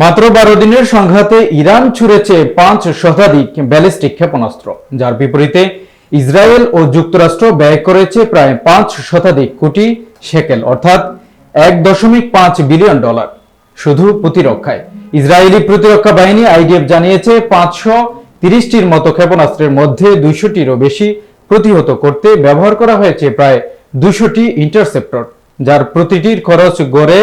মাত্র বারো দিনের সংঘাতে ইরান ছুড়েছে পাঁচ শতাধিক ব্যালিস্টিক ক্ষেপণাস্ত্র। যার বিপরীতে ইসরায়েল ও যুক্তরাষ্ট্র ব্যয় করেছে প্রায় পাঁচ শতাধিক কোটি শেকেল অর্থাৎ এক দশমিক পাঁচ বিলিয়ন ডলার। শুধু প্রতিরক্ষায়। ইসরায়েলি প্রতিরক্ষা বাহিনী আইডিএফ জানিয়েছে, পাঁচশো তিরিশটির মতো ক্ষেপণাস্ত্রের মধ্যে দুইশোটিরও বেশি প্রতিহত করতে ব্যবহার করা হয়েছে প্রায় দুশোটি ইন্টারসেপ্টর, যার প্রতিটির খরচ গড়ে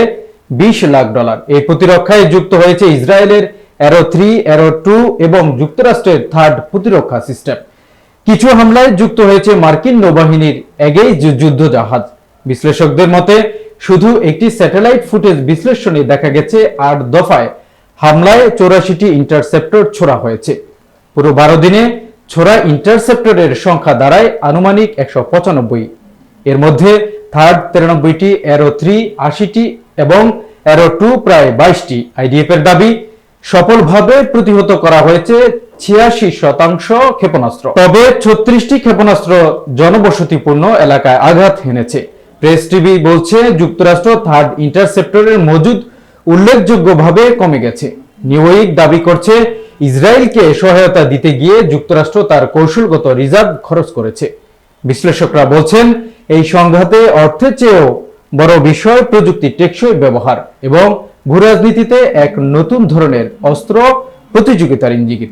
বিশ লাখ ডলার। এই প্রতিরক্ষায় যুক্ত হয়েছে ইসরায়েলের অ্যারো থ্রি অ্যারো টু এবং যুক্তরাষ্ট্রের থার্ড প্রতিরক্ষা সিস্টেম কিছু হামলায় যুক্ত হয়েছে মার্কিন নৌবাহিনীর এগেই যুদ্ধ জাহাজ বিশ্লেষকদের মতে, শুধু একটি স্যাটেলাইট ফুটেজ বিশ্লেষণে দেখা গেছে আট দফায়। হামলায় চৌরাশিটি ইন্টারসেপ্টর ছোড়া হয়েছে। পুরো বারো দিনে ছোড়া ইন্টারসেপ্টরের সংখ্যা দাঁড়ায় আনুমানিক একশো পঁচানব্বই। এর মধ্যে থার্ড তিরানব্বইটি অ্যারো থ্রি আশিটি এবং অ্যারো টু প্রায় বাইশটি আইডিএফ এর দাবি সফলভাবে প্রতিহত করা হয়েছে ছিয়াশি শতাংশ ক্ষেপণাস্ত্র। তবে ছত্রিশটি ক্ষেপণাস্ত্র জনবসতিপূর্ণ এলাকায় আঘাত হেনেছে। প্রেস টিভি বলছে, যুক্তরাষ্ট্র থার্ড ইন্টারসেপ্টরের মজুদ উল্লেখযোগ্যভাবে কমে গেছে। নিউইক দাবি করছে, ইসরায়েলকে সহায়তা দিতে গিয়ে যুক্তরাষ্ট্র তার কৌশলগত রিজার্ভ খরচ করেছে। বিশ্লেষকরা বলছেন, এই সংঘাতে অর্থের চেয়েও বড় বিষয় প্রযুক্তি টেকসই ব্যবহার এবং ভূরাজনীতিতে এক নতুন ধরনের অস্ত্র প্রতিযোগিতার ইঙ্গিত।